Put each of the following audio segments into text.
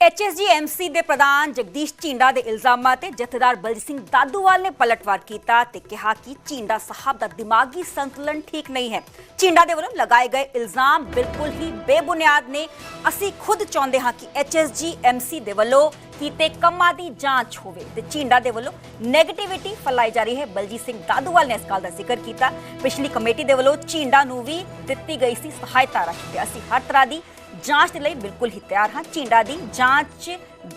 ਐਚਐਸਜੀਐਮਸੀ ਦੇ ਪ੍ਰਧਾਨ ਜਗਦੀਸ਼ ਝੀਂਡਾ ਦੇ ਇਲਜ਼ਾਮਾਂ ਤੇ ਜਥੇਦਾਰ ਬਲਜੀਤ ਸਿੰਘ ਦਾਦੂਵਾਲ ਨੇ ਪਲਟਵਾਰ ਕੀਤਾ ਤੇ ਕਿਹਾ ਕਿ ਝੀਂਡਾ ਸਾਹਿਬ ਦਾ ਦਿਮਾਗੀ ਸੰਤੁਲਨ ਠੀਕ ਨਹੀਂ ਹੈ। ਝੀਂਡਾ ਦੇ ਵੱਲੋਂ ਲਗਾਏ ਗਏ ਇਲਜ਼ਾਮ ਬਿਲਕੁਲ ਹੀ ਬੇਬੁਨਿਆਦ ਨੇ। ਅਸੀਂ ਖੁਦ ਚਾਹੁੰਦੇ ਹਾਂ ਕਿ ਐਚਐਸਜੀਐਮਸੀ ਦੇ ਵੱਲੋਂ ਕੀਤੇ ਕੰਮਾਂ ਦੀ ਜਾਂਚ ਹੋਵੇ ਤੇ ਝੀਂਡਾ ਦੇ ਵੱਲੋਂ 네ਗੇਟਿਵਿਟੀ ਫੈਲਾਈ ਜਾ ਰਹੀ ਹੈ। ਬਲਜੀਤ ਸਿੰਘ ਦਾਦੂਵਾਲ ਨੇ ਇਸ ਗੱਲ ਦਾ ਜ਼ਿਕਰ ਕੀਤਾ। ਪਿਛਲੀ ਕਮੇਟੀ ਦੇ ਵੱਲੋਂ ਝੀਂਡਾ ਨੂੰ ਵੀ ਦਿੱਤੀ ਗਈ ਸੀ ਸਹਾਇਤਾ ਰੱਖੀ। ਅਸੀਂ ਹਰ ਤਰ੍ਹਾਂ ਦੀ ਜਾਂਚ ਦੇ ਲਈ ਬਿਲਕੁਲ ਹੀ ਤਿਆਰ ਹਾਂ। ਝੀਂਡਾ ਦੀ ਜਾਂਚ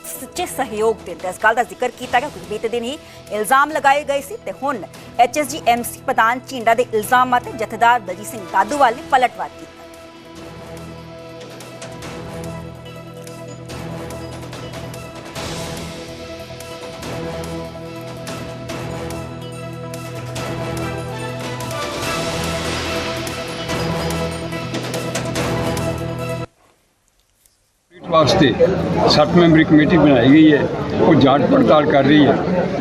ਸੱਚੇ ਸਹਿਯੋਗ ਦਿੰਦੇ ਇਸ ਗੱਲ ਦਾ ਜ਼ਿਕਰ ਕੀਤਾ ਗਿਆ। ਕੁਝ ਬੀਤੇ ਦਿਨ ਹੀ ਇਲਜ਼ਾਮ ਲਗਾਏ ਗਏ ਸੀ ਤੇ ਹੁਣ ਐਚਐਸਜੀ ਐਮਸੀ ਪ੍ਰਧਾਨ ਝੀਂਡਾ ਦੇ ਇਲਜ਼ਾਮਾਂ ਤੇ ਜਥੇਦਾਰ ਬਲਜੀਤ ਸਿੰਘ ਦਾਦੂਵਾਲ ਨੇ ਪਲਟਵਾਰ ਕੀਤਾ। ਵਾਸਤੇ ਸੱਤ ਮੈਂਬਰੀ ਕਮੇਟੀ ਬਣਾਈ ਗਈ ਹੈ, ਉਹ ਜਾਂਚ ਪੜਤਾਲ ਕਰ ਰਹੀ ਹੈ।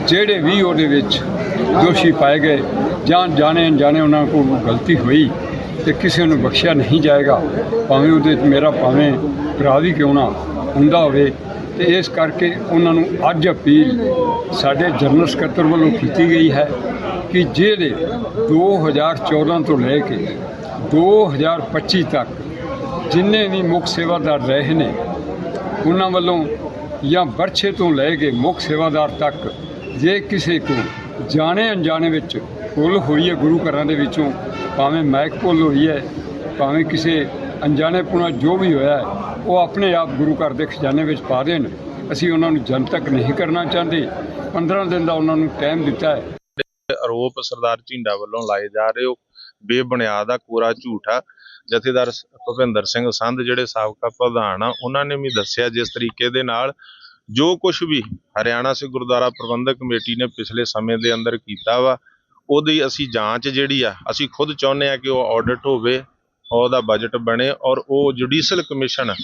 ਜਿਹੜੇ ਵੀ ਉਹਦੇ ਵਿੱਚ ਦੋਸ਼ੀ ਪਾਏ ਗਏ ਜਾਂ ਜਾਣੇ ਅਣਜਾਣੇ ਉਹਨਾਂ ਕੋਲ ਗਲਤੀ ਹੋਈ ਤੇ ਕਿਸੇ ਨੂੰ ਬਖਸ਼ਿਆ ਨਹੀਂ ਜਾਏਗਾ, ਭਾਵੇਂ ਉਹਦੇ ਮੇਰਾ, ਭਾਵੇਂ ਭਰਾ ਵੀ ਕਿਉਂ ਨਾ ਹੁੰਦਾ ਹੋਵੇ, ਤੇ ਇਸ ਕਰਕੇ ਉਹਨਾਂ ਨੂੰ ਅੱਜ ਅਪੀਲ ਸਾਡੇ ਜਨਰਲ ਸਕੱਤਰ ਵੱਲੋਂ ਕੀਤੀ ਗਈ ਹੈ ਕਿ ਜਿਹੜੇ 2014 ਤੋਂ ਲੈ ਕੇ 2025 ਤੱਕ ਜਿੰਨੇ ਵੀ ਮੁੱਖ ਸੇਵਾਦਾਰ ਰਹੇ ਨੇ ਉਹਨਾਂ ਵੱਲੋਂ ਜਾਂ ਬਰਛੇ ਤੋਂ ਲੈ ਕੇ ਮੁੱਖ ਸੇਵਾਦਾਰ ਤੱਕ ਜੇ ਕਿਸੇ ਕੋ ਜਾਣੇ ਅਣਜਾਣੇ ਵਿੱਚ ਭੁੱਲ ਹੋਈ ਹੈ ਗੁਰੂ ਘਰਾਂ ਦੇ ਵਿੱਚੋਂ, ਭਾਵੇਂ ਮਾਇਕ ਭੁੱਲ ਹੋਈ ਹੈ, ਭਾਵੇਂ ਕਿਸੇ ਅਣਜਾਣੇ ਪੁਣਾ ਜੋ ਵੀ ਹੋਇਆ ਉਹ ਆਪਣੇ ਆਪ ਗੁਰੂ ਘਰ ਦੇ ਖਜ਼ਾਨੇ ਵਿੱਚ ਪਾ ਦੇਣ। ਅਸੀਂ ਉਹਨਾਂ ਨੂੰ ਜਨਤਕ ਨਹੀਂ ਕਰਨਾ ਚਾਹੁੰਦੇ। 15 ਦਿਨ ਦਾ ਉਹਨਾਂ ਨੂੰ ਟਾਈਮ ਦਿੱਤਾ ਹੈ। ਆਰੋਪ ਸਰਦਾਰ ਝਿੰਡਾ ਵੱਲੋਂ ਲਾਏ ਜਾ ਰਹੇ ਹੋ। ਬੇਬੁਨਿਆਦ ਆ ਕੋਰਾ ਝੂਠ ਆ। ਜਥੇਦਾਰ ਭੁਪਿੰਦਰ ਸਿੰਘ ਸੰਧ ਜਿਹੜੇ ਸਾਬਕਾ ਪ੍ਰਧਾਨ ਆ, ਉਹਨਾਂ ਨੇ ਵੀ ਦੱਸਿਆ ਜਿਸ ਤਰੀਕੇ ਦੇ ਨਾਲ ਜੋ ਕੁਝ ਵੀ ਹਰਿਆਣਾ ਸਿੱਖ ਗੁਰਦੁਆਰਾ ਪ੍ਰਬੰਧਕ ਕਮੇਟੀ ਨੇ ਪਿਛਲੇ ਸਮੇਂ ਦੇ ਅੰਦਰ ਕੀਤਾ ਵਾ, ਉਹਦੀ ਅਸੀਂ ਜਾਂਚ ਜਿਹੜੀ ਆ, ਅਸੀਂ ਖੁਦ ਚਾਹੁੰਦੇ ਆ ਕਿ ਉਹ ਆਡਿਟ ਹੋਵੇ, ਉਹਦਾ ਬਜਟ ਬਣੇ ਔਰ ਉਹ ਜੁਡੀਸ਼ੀਅਲ ਕਮਿਸ਼ਨ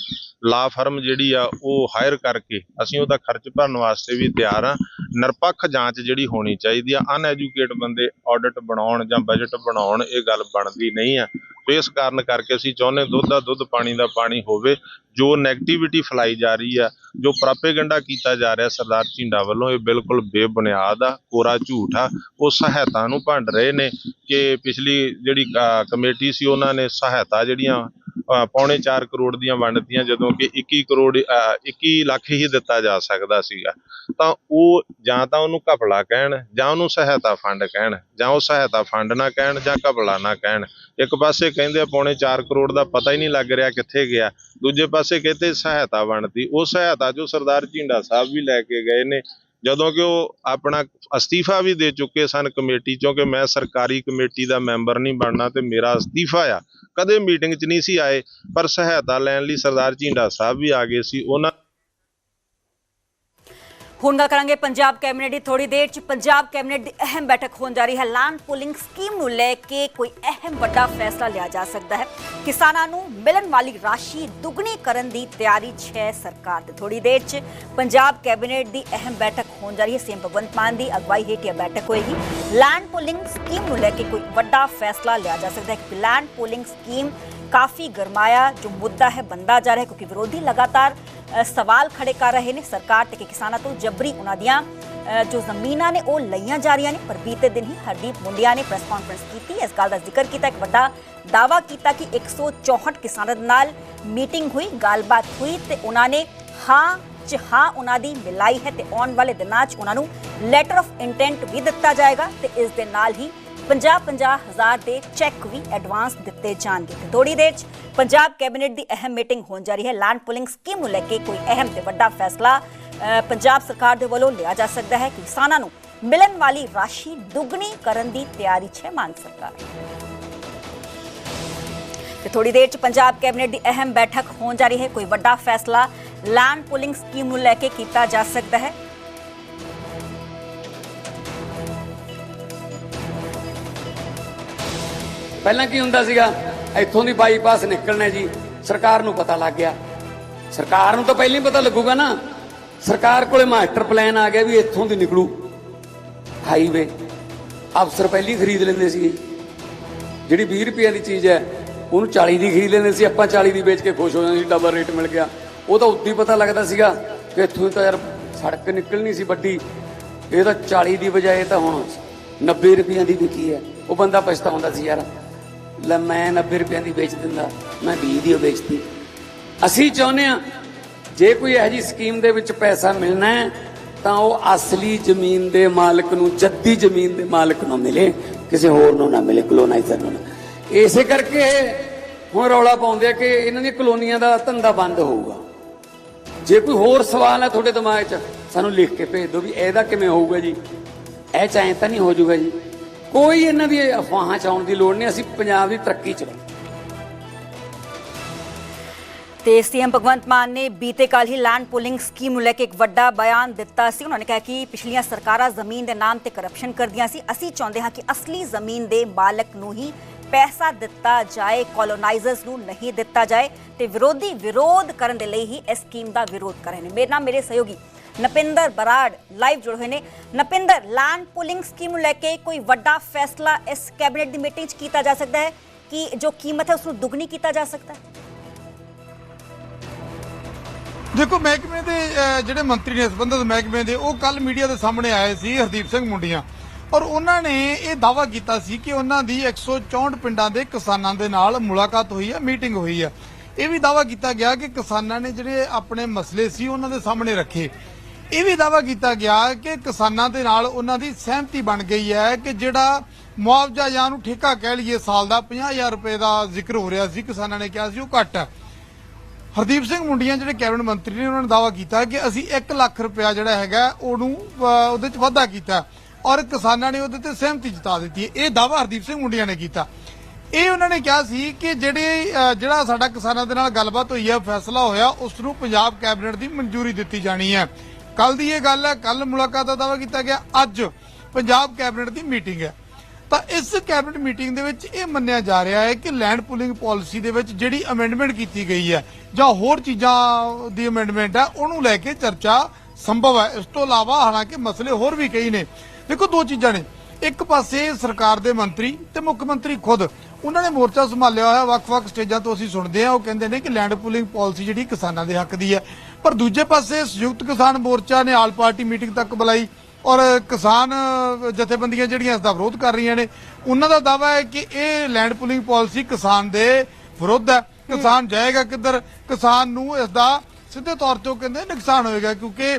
ਲਾ ਫਰਮ ਜਿਹੜੀ ਆ, ਉਹ ਹਾਇਰ ਕਰਕੇ ਅਸੀਂ ਉਹਦਾ ਖਰਚ ਭਰਨ ਵਾਸਤੇ ਵੀ ਤਿਆਰ ਆ। ਨਿਰਪੱਖ ਜਾਂਚ ਜਿਹੜੀ ਹੋਣੀ ਚਾਹੀਦੀ ਆ ਅਨਐਜੂਕੇਟ ਬੰਦੇ ਆਡਿਟ ਬਣਾਉਣ ਜਾਂ ਬਜਟ ਬਣਾਉਣ, ਇਹ ਗੱਲ ਬਣਦੀ ਨਹੀਂ ਆ। ਇਸ ਕਾਰਨ ਕਰਕੇ ਅਸੀਂ ਚਾਹੁੰਦੇ ਦੁੱਧ ਦਾ ਦੁੱਧ, ਪਾਣੀ ਦਾ ਪਾਣੀ ਹੋਵੇ, ਜੋ 네ਗੇਟਿਵਿਟੀ ਫੈਲਾਈ ਜਾ ਰਹੀ ਆ ਜੋ ਪ੍ਰਾਪੇਗੰਡਾ ਕੀਤਾ ਜਾ ਰਿਹਾ ਸਰਦਾਰ ਝਿੰਡਾ ਵੱਲੋਂ, ਇਹ ਬਿਲਕੁਲ ਬੇਬੁਨਿਆਦ ਆ, ਕੋਰਾ ਝੂਠ ਆ, ਉਹ ਸਹਾਇਤਾ ਨੂੰ ਭੰਡ ਰਹੇ ਨੇ ਕਿ ਪਿਛਲੀ ਜਿਹੜੀ ਕਮੇਟੀ ਸੀ, ਉਹਨਾਂ ਨੇ ਸਹਾਇਤਾ ਜਿਹੜੀਆਂ ਪੌਣੇ 4 ਕਰੋੜ ਦੀਆਂ ਵੰਡਤੀਆਂ, ਜਦੋਂ ਕਿ 21 ਕਰੋੜ 21 ਲੱਖ ਹੀ ਦਿੱਤਾ ਜਾ ਸਕਦਾ ਸੀਗਾ, ਤਾਂ ਉਹ ਜਾਂ ਤਾਂ ਉਹਨੂੰ ਘਪਲਾ ਕਹਿਣ, ਜਾਂ ਉਹਨੂੰ ਸਹਾਇਤਾ ਫੰਡ ਕਹਿਣ, ਜਾਂ ਉਹ ਸਹਾਇਤਾ ਫੰਡ ਨਾ ਕਹਿਣ, ਜਾਂ ਘਪਲਾ ਨਾ ਕਹਿਣ। ਇੱਕ ਪਾਸੇ ਕਹਿੰਦੇ ਪੌਣੇ 4 ਕਰੋੜ ਦਾ ਪਤਾ ਹੀ ਨਹੀਂ ਲੱਗ ਰਿਹਾ ਕਿੱਥੇ ਗਿਆ, ਦੂਜੇ ਪਾਸੇ ਕਹਿੰਦੇ ਸਹਾਇਤਾ ਬਣਦੀ ਉਹ ਸਹਾਇਤਾ ਜੋ ਸਰਦਾਰ ਝਿੰਡਾ ਸਾਹਿਬ ਵੀ ਲੈ ਕੇ ਗਏ ਨੇ ਜਦੋਂ ਕਿ ਉਹ ਆਪਣਾ ਅਸਤੀਫਾ ਵੀ ਦੇ ਚੁੱਕੇ ਸਨ ਕਮੇਟੀ ਚੋਂ ਕਿ ਮੈਂ ਸਰਕਾਰੀ ਕਮੇਟੀ ਦਾ ਮੈਂਬਰ ਨਹੀਂ ਬਣਨਾ ਤੇ ਮੇਰਾ ਅਸਤੀਫਾ ਆ। ਕਦੇ ਮੀਟਿੰਗ 'ਚ ਨਹੀਂ ਸੀ ਆਏ, ਪਰ ਸਹਾਇਤਾ ਲੈਣ ਲਈ ਸਰਦਾਰ ਝਿੰਡਾ ਸਾਹਿਬ ਵੀ ਆ ਗਏ ਸੀ। ਉਹਨਾਂ ਹੁਣ ਗੱਲ ਕਰਾਂਗੇ ਪੰਜਾਬ ਕੈਬਨਿਟ ਦੀ। ਥੋੜੀ ਦੇਰ ਚ ਪੰਜਾਬ ਕੈਬਨਿਟ ਦੀ ਅਹਿਮ ਬੈਠਕ ਹੋਣ ਜਾ ਰਹੀ ਹੈ। ਲੈਂਡ ਪੁਲਿੰਗ ਸਕੀਮ ਨੂੰ ਲੈ ਕੇ ਕੋਈ ਅਹਿਮ ਵੱਡਾ ਫੈਸਲਾ ਲਿਆ ਜਾ ਸਕਦਾ ਹੈ। ਕਿਸਾਨਾਂ ਨੂੰ ਮਿਲਣ ਵਾਲੀ ਰਾਸ਼ੀ ਦੁੱਗਣੀ ਕਰਨ ਦੀ ਤਿਆਰੀ 'ਚ ਸਰਕਾਰ ਤੇ ਥੋੜੀ ਦੇਰ ਚ ਪੰਜਾਬ ਕੈਬਨਿਟ ਦੀ ਅਹਿਮ ਬੈਠਕ ਹੋਣ ਜਾ ਰਹੀ ਹੈ। ਸੀਐਮ ਭਗਵੰਤ ਮਾਨ ਦੀ ਅਗਵਾਈ ਹੇਠ ਇਹ ਬੈਠਕ ਹੋਏਗੀ। ਲੈਂਡ ਪੁਲਿੰਗ ਸਕੀਮ ਨੂੰ ਲੈ ਕੇ ਕੋਈ ਵੱਡਾ ਫੈਸਲਾ ਲਿਆ ਜਾ ਸਕਦਾ ਹੈ ਕਿ ਲੈਂਡ ਪੁਲਿੰਗ ਸਕੀਮ ਕਾਫੀ ਗਰਮਾਇਆ। ਜੋ ਮੁੱਦਾ ਹੈ, ਬੰਦਾ ਜਾ ਰਿਹਾ ਕਿਉਂਕਿ ਵਿਰੋਧੀ ਲਗਾਤਾਰ ਸਵਾਲ ਖੜੇ ਕਰ ਰਹੇ ਨੇ। ਸਰਕਾਰ ਤੇ ਕਿਸਾਨਾਂ ਤੋਂ ਜਬਰੀ ਉਹਨਾਂ ਦੀਆਂ ਜੋ ਜ਼ਮੀਨਾਂ ਨੇ, ਉਹ ਲਈਆਂ ਜਾ ਰਹੀਆਂ ਨੇ। ਪਰ ਬੀਤੇ ਦਿਨ ਹੀ ਹਰਦੀਪ ਮੁੰਡਿਆ ਨੇ ਪ੍ਰੈਸ ਕਾਨਫਰੰਸ ਕੀਤੀ। ਇਸ ਗੱਲ ਦਾ ਜ਼ਿਕਰ ਕੀਤਾ। ਇੱਕ ਵੱਡਾ ਦਾਵਾ ਕੀਤਾ ਕਿ 164 ਕਿਸਾਨਾਂ ਦੇ ਨਾਲ ਮੀਟਿੰਗ ਹੋਈ, ਗੱਲਬਾਤ ਹੋਈ ਤੇ ਉਹਨਾਂ ਨੇ ਹਾਂ ਚ ਹਾਂ ਉਹਨਾਂ ਦੀ ਮਿਲਾਈ ਹੈ ਤੇ ਆਉਣ ਵਾਲੇ ਦਿਨਾਂ 'ਚ ਉਹਨਾਂ ਨੂੰ ਲੈਟਰ ਆਫ ਇੰਟੈਂਟ ਵੀ ਦਿੱਤਾ ਜਾਏਗਾ ਤੇ ਇਸ ਦੇ ਨਾਲ ਹੀ 50-50 ਹਜ਼ਾਰ ਦੇ ਚੈੱਕ ਵੀ ਐਡਵਾਂਸ ਦਿੱਤੇ ਜਾਣਗੇ। ਤੇ ਥੋੜੀ ਦੇਰ 'ਚ ਪੰਜਾਬ ਕੈਬਨਿਟ ਦੀ ਅਹਿਮ ਮੀਟਿੰਗ ਹੋਣ ਜਾ ਰਹੀ ਹੈ। ਲੈਂਡ ਪੁਲਿੰਗ ਸਕੀਮ ਨੂੰ ਲੈ ਕੇ ਕੋਈ ਅਹਿਮ ਤੇ ਵੱਡਾ ਫੈਸਲਾ ਪੰਜਾਬ ਸਰਕਾਰ ਦੇ ਵੱਲੋਂ ਲਿਆ ਜਾ ਸਕਦਾ ਹੈ ਕਿਸਾਨਾਂ ਨੂੰ ਮਿਲਣ ਵਾਲੀ ਰਾਸ਼ੀ ਦੁੱਗਣੀ ਕਰਨ ਦੀ ਤਿਆਰੀ 'ਚ ਹੈ ਮਾਨ ਸਰਕਾਰ। ਤੇ ਥੋੜੀ ਦੇਰ 'ਚ ਪੰਜਾਬ ਕੈਬਨਿਟ ਦੀ ਅਹਿਮ ਬੈਠਕ ਹੋਣ ਜਾ ਰਹੀ ਹੈ। ਕੋਈ ਵੱਡਾ ਫੈਸਲਾ ਲੈਂਡ ਪੁਲਿੰਗ ਸਕੀਮ ਨੂੰ ਲੈ ਕੇ ਕੀਤਾ ਜਾ ਸਕਦਾ ਹੈ। ਪਹਿਲਾਂ ਕੀ ਹੁੰਦਾ ਸੀਗਾ? ਇੱਥੋਂ ਦੀ ਬਾਈਪਾਸ ਨਿਕਲਣਾ ਜੀ, ਸਰਕਾਰ ਨੂੰ ਪਤਾ ਲੱਗ ਗਿਆ। ਸਰਕਾਰ ਨੂੰ ਤਾਂ ਪਹਿਲਾਂ ਹੀ ਪਤਾ ਲੱਗੂਗਾ ਨਾ। ਸਰਕਾਰ ਕੋਲੇ ਮਾਸਟਰ ਪਲਾਨ ਆ ਗਿਆ ਵੀ ਇੱਥੋਂ ਦੀ ਨਿਕਲੂ। ਹਾਈਵੇ ਅਫਸਰ ਪਹਿਲੀ ਖਰੀਦ ਲੈਂਦੇ ਸੀ ਜਿਹੜੀ 20 ਰੁਪਏ ਦੀ ਚੀਜ਼ ਹੈ, ਉਹਨੂੰ 40 ਦੀ ਖਰੀਦ ਲੈਂਦੇ ਸੀ। ਆਪਾਂ 40 ਦੀ ਵੇਚ ਕੇ ਖੁਸ਼ ਹੋ ਜਾਂਦੇ ਸੀ ਡਬਲ ਰੇਟ ਮਿਲ ਗਿਆ। ਉਹ ਤਾਂ ਉੱਦੀ ਪਤਾ ਲੱਗਦਾ ਸੀਗਾ ਕਿ ਇੱਥੋਂ ਤਾਂ ਯਾਰ ਸੜਕ ਨਿਕਲਣੀ ਸੀ ਵੱਡੀ। ਇਹ ਤਾਂ 40 ਦੀ ਬਜਾਏ ਤਾਂ ਹੁਣ 90 ਰੁਪਈਆਂ ਦੀ ਵਿਕੀ ਹੈ। ਉਹ ਬੰਦਾ ਪਛਤਾਉਂਦਾ ਸੀ ਯਾਰ। ਲੈ ਮੈਂ 90 ਰੁਪਈਆਂ ਦੀ ਵੇਚ ਦਿੰਦਾ, ਮੈਂ 20 ਦੀ ਉਹ ਵੇਚਦੀ ਅਸੀਂ ਚਾਹੁੰਦੇ ਆ ਜੇ ਕੋਈ ਇਹੋ ਜਿਹੀ ਸਕੀਮ ਦੇ ਵਿੱਚ ਪੈਸਾ ਮਿਲਣਾ ਹੈ, ਤਾਂ ਉਹ ਅਸਲੀ ਜ਼ਮੀਨ ਦੇ ਮਾਲਕ ਨੂੰ, ਜੱਦੀ ਜ਼ਮੀਨ ਦੇ ਮਾਲਕ ਨੂੰ ਮਿਲੇ, ਕਿਸੇ ਹੋਰ ਨੂੰ ਨਾ ਮਿਲੇ ਕਲੋਨਾਈਜ਼ਰ ਨੂੰ ਨਾ। ਇਸੇ ਕਰਕੇ ਹੁਣ ਰੌਲਾ ਪਾਉਂਦੇ ਆ ਕਿ ਇਹਨਾਂ ਦੀਆਂ ਕਲੋਨੀਆਂ ਦਾ ਧੰਦਾ ਬੰਦ ਹੋਊਗਾ। ਜੇ ਕੋਈ ਹੋਰ ਸਵਾਲ ਹੈ ਤੁਹਾਡੇ ਦਿਮਾਗ 'ਚ, ਸਾਨੂੰ ਲਿਖ ਕੇ ਭੇਜ ਦਿਓ ਵੀ ਇਹਦਾ ਕਿਵੇਂ ਹੋਊਗਾ ਜੀ। ਇਹ ਚਾਹੇ ਤਾਂ ਨਹੀਂ ਹੋ ਜਾਊਗਾ ਜੀ। ਕੋਈ ਇਹਨਾਂ ਦੀ ਅਫਵਾਹਾਂ ਚ ਦੀ ਲੋੜ ਨਹੀਂ, ਅਸੀਂ ਪੰਜਾਬ ਦੀ ਤਰੱਕੀ ਚ ਤੇ ਸੀਐਮ ਭਗਵੰਤ ਮਾਨ ਨੇ ਬੀਤੇ ਕੱਲ ਹੀ ਲੈਂਡ ਪੁਲਿੰਗ ਸਕੀਮ ਨੂੰ ਲੈ ਕੇ ਇੱਕ ਵੱਡਾ ਬਿਆਨ ਦਿੱਤਾ ਸੀ। ਉਹਨਾਂ ਨੇ ਕਿਹਾ ਕਿ ਪਿਛਲੀਆਂ ਸਰਕਾਰਾਂ ਜ਼ਮੀਨ ਦੇ ਨਾਮ ਤੇ ਕਰਪਸ਼ਨ ਕਰਦੀਆਂ ਸੀ। ਅਸੀਂ ਚਾਹੁੰਦੇ ਹਾਂ ਕਿ ਅਸਲੀ ਜ਼ਮੀਨ ਦੇ ਮਾਲਕ ਨੂੰ ਹੀ ਪੈਸਾ ਦਿੱਤਾ ਜਾਏ ਕੋਲੋਨਾਈਜ਼ਰਸ ਨੂੰ ਨਹੀਂ ਦਿੱਤਾ ਜਾਏ ਤੇ ਵਿਰੋਧੀ ਵਿਰੋਧ ਕਰਨ ਦੇ ਲਈ ਹੀ ਇਸ ਸਕੀਮ ਦਾ ਵਿਰੋਧ ਕਰ ਰਹੇ ਨੇ। ਮੇਰੇ ਨਾਲ ਮੇਰੇ ਸਹਿਯੋਗੀ ਨਪਿੰਦਰ ਬਰਾੜ ਲਾਈਵ ਜੁੜੇ ਹੋਏ ਨੇ। ਨਪਿੰਦਰ ਲੈਂਡ ਪੁਲਿੰਗ ਸਕੀਮ ਨੂੰ ਲੈ ਕੇ ਕੋਈ ਵੱਡਾ ਫੈਸਲਾ ਇਸ ਕੈਬਨਿਟ ਦੀ ਮੀਟਿੰਗ 'ਚ ਕੀਤਾ ਜਾ ਸਕਦਾ ਹੈ? ਕਿ ਜੋ ਕੀਮਤ ਹੈ ਉਸ ਨੂੰ ਦੁੱਗਣੀ ਕੀਤਾ ਜਾ ਸਕਦਾ ਹੈ? ਦੇਖੋ, ਮਹਿਕਮੇ ਦੇ ਜਿਹੜੇ ਮੰਤਰੀ ਨੇ ਸੰਬੰਧਿਤ ਮਹਿਕਮੇ ਦੇ, ਉਹ ਕੱਲ ਮੀਡੀਆ ਦੇ ਸਾਹਮਣੇ ਆਏ ਸੀ ਹਰਦੀਪ ਸਿੰਘ ਮੁੰਡੀਆਂ। ਔਰ ਉਹਨਾਂ ਨੇ ਇਹ ਦਾਵਾ ਕੀਤਾ ਸੀ ਕਿ ਉਹਨਾਂ ਦੀ 164 ਪਿੰਡਾਂ ਦੇ ਕਿਸਾਨਾਂ ਦੇ ਨਾਲ ਮੁਲਾਕਾਤ ਹੋਈ ਹੈ, ਮੀਟਿੰਗ ਹੋਈ ਹੈ। ਇਹ ਵੀ ਦਾਵਾ ਕੀਤਾ ਗਿਆ ਕਿ ਕਿਸਾਨਾਂ ਨੇ ਜਿਹੜੇ ਆਪਣੇ ਮਸਲੇ ਸੀ, ਉਹਨਾਂ ਦੇ ਸਾਹਮਣੇ ਰੱਖੇ। ਇਹ ਵੀ ਦਾਵਾ ਕੀਤਾ ਗਿਆ ਕਿ ਕਿਸਾਨਾਂ ਦੇ ਨਾਲ ਉਹਨਾਂ ਦੀ ਸਹਿਮਤੀ ਬਣ ਗਈ ਹੈ ਕਿ ਜਿਹੜਾ ਮੁਆਵਜ਼ਾ ਜਾਂ ਨੂੰ ਠੇਕਾ ਕਹਿ ਲਈਏ ਸਾਲ ਦਾ 50000 ਰੁਪਏ ਦਾ ਜ਼ਿਕਰ ਹੋ ਰਿਹਾ ਸੀ ਕਿਸਾਨਾਂ ਨੇ ਕਿਹਾ ਸੀ ਉਹ ਘੱਟ ਹੈ। ਹਰਦੀਪ ਸਿੰਘ ਮੁੰਡੀਆਂ ਜਿਹੜੇ ਕੈਬਨਿਟ ਮੰਤਰੀ ਨੇ ਉਹਨਾਂ ਨੇ ਦਾਵਾ ਕੀਤਾ ਕਿ ਅਸੀਂ 1 ਲੱਖ ਰੁਪਇਆ ਜਿਹੜਾ ਹੈਗਾ ਉਹਨੂੰ ਅਹ, ਉਹਦੇ 'ਚ ਵਾਧਾ ਕੀਤਾ ਔਰ ਕਿਸਾਨਾਂ ਨੇ ਉਹਦੇ ਤੇ ਸਹਿਮਤੀ ਜਤਾ ਦਿੱਤੀ ਹੈ। ਇਹ ਦਾਵਾ ਹਰਦੀਪ ਸਿੰਘ ਮੁੰਡੀਆਂ ਨੇ ਕੀਤਾ। ਇਹ ਉਹਨਾਂ ਨੇ ਕਿਹਾ ਸੀ ਕਿ ਜਿਹੜੇ ਜਿਹੜਾ ਸਾਡਾ ਕਿਸਾਨਾਂ ਦੇ ਨਾਲ ਗੱਲਬਾਤ ਹੋਈ ਹੈ ਫੈਸਲਾ ਹੋਇਆ ਉਸ ਨੂੰ ਪੰਜਾਬ ਕੈਬਨਿਟ ਦੀ ਮਨਜ਼ੂਰੀ ਦਿੱਤੀ ਜਾਣੀ ਹੈ। ਕੱਲ ਦੀ ਇਹ ਗੱਲ ਹੈ ਕੱਲ ਮੁਲਾਕਾਤ ਦਾ ਦਾਵਾ ਕੀਤਾ ਗਿਆ, ਅੱਜ ਪੰਜਾਬ ਕੈਬਨਿਟ ਦੀ ਮੀਟਿੰਗ ਹੈ। ਤਾਂ ਇਸ ਕੈਬਨਿਟ ਮੀਟਿੰਗ ਦੇ ਵਿੱਚ ਇਹ ਮੰਨਿਆ ਜਾ ਰਿਹਾ ਹੈ ਕਿ ਲੈਂਡ ਪੂਲਿੰਗ ਪਾਲਿਸੀ ਦੇ ਵਿੱਚ ਜਿਹੜੀ ਅਮੈਂਡਮੈਂਟ ਕੀਤੀ ਗਈ ਹੈ ਜਾਂ ਹੋਰ ਚੀਜ਼ਾਂ ਦੀ ਅਮੈਂਡਮੈਂਟ ਹੈ, ਉਹਨੂੰ ਲੈ ਕੇ ਚਰਚਾ ਸੰਭਵ ਹੈ। ਇਸ ਤੋਂ ਇਲਾਵਾ ਹਾਲਾਂਕਿ ਮਸਲੇ ਹੋਰ ਵੀ ਕਈ ਨੇ। ਦੇਖੋ ਦੋ ਚੀਜ਼ਾਂ ਨੇ। ਇੱਕ ਪਾਸੇ ਸਰਕਾਰ ਦੇ ਮੰਤਰੀ ਤੇ ਮੁੱਖ ਮੰਤਰੀ ਖੁਦ ਉਹਨਾਂ ਨੇ ਮੋਰਚਾ ਸੰਭਾਲਿਆ ਹੋਇਆ ਵੱਖ-ਵੱਖ ਸਟੇਜਾਂ ਤੋਂ ਅਸੀਂ ਸੁਣਦੇ ਹਾਂ। ਉਹ ਕਹਿੰਦੇ ਨੇ ਕਿ ਲੈਂਡ ਪੂਲਿੰਗ ਪਾਲਿਸੀ ਜਿਹੜੀ ਕਿਸਾਨਾਂ ਦੇ ਹੱਕ ਦੀ ਹੈ। ਪਰ ਦੂਜੇ ਪਾਸੇ ਸੰਯੁਕਤ ਕਿਸਾਨ ਮੋਰਚਾ ਨੇ ਆਲ ਪਾਰਟੀ ਮੀਟਿੰਗ ਤੱਕ ਬੁਲਾਈ ਔਰ ਕਿਸਾਨ ਜਥੇਬੰਦੀਆਂ ਜਿਹੜੀਆਂ ਇਸ ਦਾ ਵਿਰੋਧ ਕਰ ਰਹੀਆਂ ਨੇ ਉਹਨਾਂ ਦਾ ਦਾਵਾ ਹੈ ਕਿ ਇਹ ਲੈਂਡ ਪੂਲਿੰਗ ਪਾਲਿਸੀ ਕਿਸਾਨ ਦੇ ਵਿਰੁੱਧ ਹੈ। ਕਿਸਾਨ ਜਾਏਗਾ ਕਿੱਧਰ? ਕਿਸਾਨ ਨੂੰ ਇਸ ਦਾ ਸਿੱਧੇ ਤੌਰ ਤੇ ਉਹ ਕਹਿੰਦੇ ਨੁਕਸਾਨ ਹੋਏਗਾ ਕਿਉਂਕਿ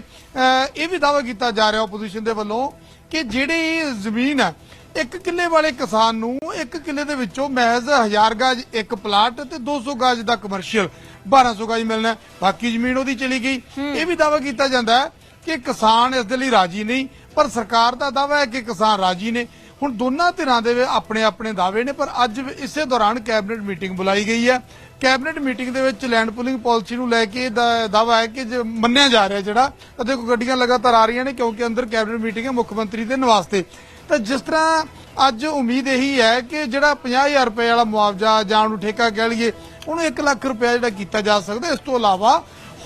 ਇਹ ਵੀ ਦਾਵਾ ਕੀਤਾ ਜਾ ਰਿਹਾ ਆਪੋਜੀਸ਼ਨ ਦੇ ਵੱਲੋਂ ਕਿ ਜਿਹੜੀ ਜ਼ਮੀਨ ਹੈ ਇੱਕ ਕਿੱਲੇ ਵਾਲੇ ਕਿਸਾਨ ਨੂੰ ਇੱਕ ਕਿੱਲੇ ਦੇ ਵਿੱਚੋਂ ਮਹਿਜ਼ 1000 ਗਜ ਇੱਕ ਪਲਾਟ ਤੇ 200 ਗਜ ਦਾ ਕਮਰਸ਼ੀਅਲ 1200 ਗਜ ਮਿਲਣਾ। ਬਾਕੀ ਜ਼ਮੀਨ ਉਹਦੀ ਚਲੀ ਗਈ। ਇਹ ਵੀ ਦਾਵਾ ਕੀਤਾ ਜਾਂਦਾ ਹੈ ਕਿ ਕਿਸਾਨ ਇਸ ਦੇ ਲਈ ਰਾਜੀ ਨਹੀਂ ਪਰ ਸਰਕਾਰ ਦਾ ਦਾਵਾ ਹੈ ਕਿ ਕਿਸਾਨ ਰਾਜੀ ਨੇ। ਹੁਣ ਦੋਨਾਂ ਧਿਰਾਂ ਦੇ ਆਪਣੇ ਆਪਣੇ ਦਾਅਵੇ ਨੇ ਪਰ ਅੱਜ ਇਸੇ ਦੌਰਾਨ ਕੈਬਨਿਟ ਮੀਟਿੰਗ ਬੁਲਾਈ ਗਈ ਹੈ। ਕੈਬਨਿਟ ਮੀਟਿੰਗ ਦੇ ਵਿੱਚ ਲੈਂਡ ਪੁਲਿੰਗ ਪਾਲਿਸੀ ਨੂੰ ਲੈ ਕੇ ਦਾ- ਦਾਅਵਾ ਹੈ ਕਿ ਜੇ ਮੰਨਿਆ ਜਾ ਰਿਹਾ ਜਿਹੜਾ ਅਤੇ ਕੋਈ ਗੱਡੀਆਂ ਲਗਾਤਾਰ ਆ ਰਹੀਆਂ ਨੇ ਕਿਉਂਕਿ ਅੰਦਰ ਕੈਬਨਿਟ ਮੀਟਿੰਗ ਹੈ ਮੁੱਖ ਮੰਤਰੀ ਦੇ ਨਿਵਾਸ ਤੇ ਤਾਂ ਜਿਸ ਤਰ੍ਹਾਂ ਅੱਜ ਉਮੀਦ ਇਹੀ ਹੈ ਕਿ ਜਿਹੜਾ 50000 ਰੁਪਏ ਵਾਲਾ ਮੁਆਵਜ਼ਾ ਜਾਂ ਉਹਨੂੰ ਠੇਕਾ ਕਹਿ ਲਈਏ ਉਹਨੂੰ 1 ਲੱਖ ਰੁਪਏ ਜਿਹੜਾ ਕੀਤਾ ਜਾ ਸਕਦਾ ਇਸ ਤੋਂ ਇਲਾਵਾ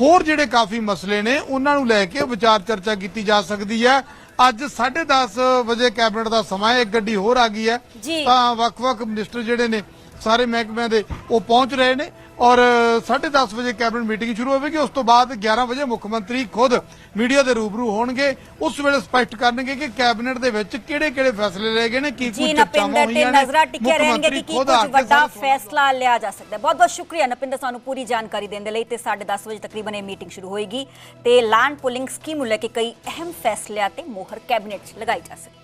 ਹੋਰ ਜਿਹੜੇ ਕਾਫੀ ਮਸਲੇ ਨੇ ਉਹਨਾਂ ਨੂੰ ਲੈ ਕੇ ਵਿਚਾਰ ਚਰਚਾ ਕੀਤੀ ਜਾ ਸਕਦੀ ਹੈ। ਅੱਜ 10:30 ਵਜੇ ਕੈਬਨਿਟ ਦਾ ਸਮਾਂ ਹੈ ਇੱਕ ਗੱਡੀ ਹੋਰ ਆ ਗਈ ਹੈ। ਤਾਂ ਵੱਖ-ਵੱਖ ਮਿਨਿਸਟਰ ਜਿਹੜੇ ਨੇ ਸਾਰੇ ਮਹਿਕਮਿਆਂ ਦੇ ਉਹ ਪਹੁੰਚ ਰਹੇ ਨੇ ਔਰ 10:30 ਵਜੇ ਕੈਬਨਿਟ ਮੀਟਿੰਗ ਸ਼ੁਰੂ ਹੋਵੇਗੀ ਉਸ ਤੋਂ ਬਾਅਦ 11 ਵਜੇ ਮੁੱਖ ਮੰਤਰੀ ਖੁਦ ਮੀਡੀਆ ਦੇ ਰੂਬਰੂ ਹੋਣਗੇ ਉਸ ਵੇਲੇ ਸਪਸ਼ਟ ਕਰਨਗੇ ਕਿ ਕੈਬਨਿਟ ਦੇ ਵਿੱਚ ਕਿਹੜੇ-ਕਿਹੜੇ ਫੈਸਲੇ ਲਏ ਗਏ ਨੇ ਕੀ ਕੁਝ ਚਰਚਾਵਾਂ ਹੋਈਆਂ ਨੇ ਨਜ਼ਰਾਂ ਟਿਕਿਆ ਰਹਿਣਗੇ ਕਿ ਕੀ ਕੁਝ ਵੱਡਾ ਫੈਸਲਾ ਲਿਆ ਜਾ ਸਕਦਾ ਹੈ। ਬਹੁਤ ਬਹੁਤ ਸ਼ੁਕਰੀਆ ਨਪਿੰਦਰ ਸਾਨੂੰ ਪੂਰੀ ਜਾਣਕਾਰੀ ਦੇਣ ਦੇ ਲਈ ਤੇ 10:30 ਵਜੇ ਤਕਰੀਬਨ ਇਹ ਮੀਟਿੰਗ ਸ਼ੁਰੂ ਹੋਏਗੀ ਤੇ ਲੈਂਡ ਪੁਲਿੰਗ ਸਕੀਮ ਨੂੰ ਲੈ ਕੇ ਕਈ ਅਹਿਮ ਫੈਸਲਿਆਂ ਤੇ ਮੋਹਰ ਕੈਬਨਿਟ 'ਚ ਲਗਾਈ ਜਾ ਸਕਦੀ